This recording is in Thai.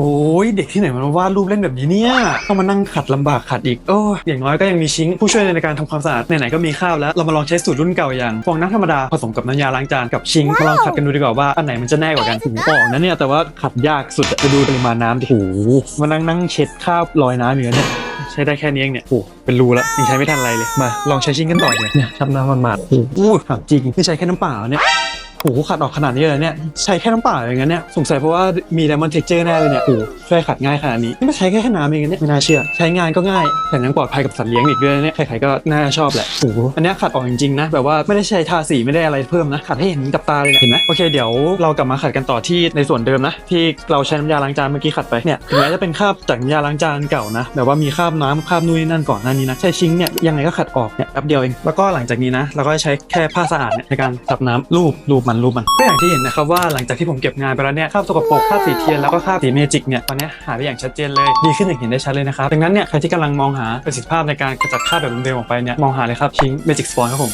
โอ้ยเด็กที่ไหนมันมาวาดรูปเล่นแบบนี้เนี่ยต้องมานั่งขัดลำบากขัดอีกโอ้ยอย่างน้อยก็ยังมีชิงค์ผู้ช่วยในการทำความสะอาดไหนๆก็มีข้าวแล้วเรามาลองใช้สูตรรุ่นเก่าอย่างฟองน้ำธรรมดาผสมกับน้ำยาล้างจานกับชิงค์มาลองขัดกันดูดีกว่าว่าอันไหนมันจะแน่กว่ากันถึงบอกนะเนี่ยแต่ว่าขัดยากสุดอะไปดูปริมาณน้ำดิโอ้โหมานั่งนั่งเช็ดคราบลอยน้ำอยู่เนี่ยใช้ได้แค่นี้เองเนี่ยโอ้โหเป็นรูแล้วยังใช้ไม่ทันอะไรเลยมาลองใช้ชิงค์กันต่อเนี่ยเนี่ยชับน้ำมันมาดๆโอ้โหถามจริงนี่ใช้แค่น้ำเปล่าเนี่ย โอ้โหขัดออกขนาดนี้เลยเนี่ยใช้แค่น้ำเปล่าอย่างนั้นเนี่ยสงสัยเพราะว่ามีไดมอนด์เท็กเจอร์แน่เลยเนี่ยโอ้โหช่วยขัดง่ายขนาดนี้นี่ไม่ใช้แค่แค่น้ำเองเนี่ยไม่น่าเชื่อ ใช้งานก็ง่ายแถมยังปลอดภัยกับสัตว์เลี้ยงอีกด้วยเนี่ยใครๆก็น่าชอบแหละโอ้โหอันนี้ขัดออกจริงๆนะแบบว่าไม่ได้ใช้ทาสีไม่ได้อะไรเพิ่มนะขัดให้เห็นกับตาเลยเนี่ยเห็นไหมโอเคเดี๋ยวเรากลับมาขัดกันต่อที่ในส่วนเดิมนะที่เราใช้น้ำยาล้างจานเมื่อกี้ขัดไปเนี่ยถึงแม้จะเป็นคราบจากน้ำยาล้างจานเก่านะแบบว่ามีคราบน้ำคราบนู่นนั่นก่อนหน้านี้นะใช้ชิงเนี่ยยังไงก็ขัดออกเนี่ยแป๊บเดียวเองแล้วก็หลังจากนี้นะเราก็ใช้แค่ผ้าสะอาดเนี่ยในการซับน้ำลูบลูบมันรูปมันก็อย่างที่เห็นนะครับว่าหลังจากที่ผมเก็บงานไปแล้วเนี่ยคราบสกปรกคราบสีเทียนแล้วก็คราบสีเมจิกเนี่ยตอนนี้หายไปอย่างชัดเจนเลยดีขึ้นอย่างเห็นได้ชัดเลยนะครับดังนั้นเนี่ยใครที่กำลังมองหาประสิทธิภาพในการกระจัดคราบแบบเดิมออกไปเนี่ยมองหาเลยครับชิงเมจิกสปอนครับผม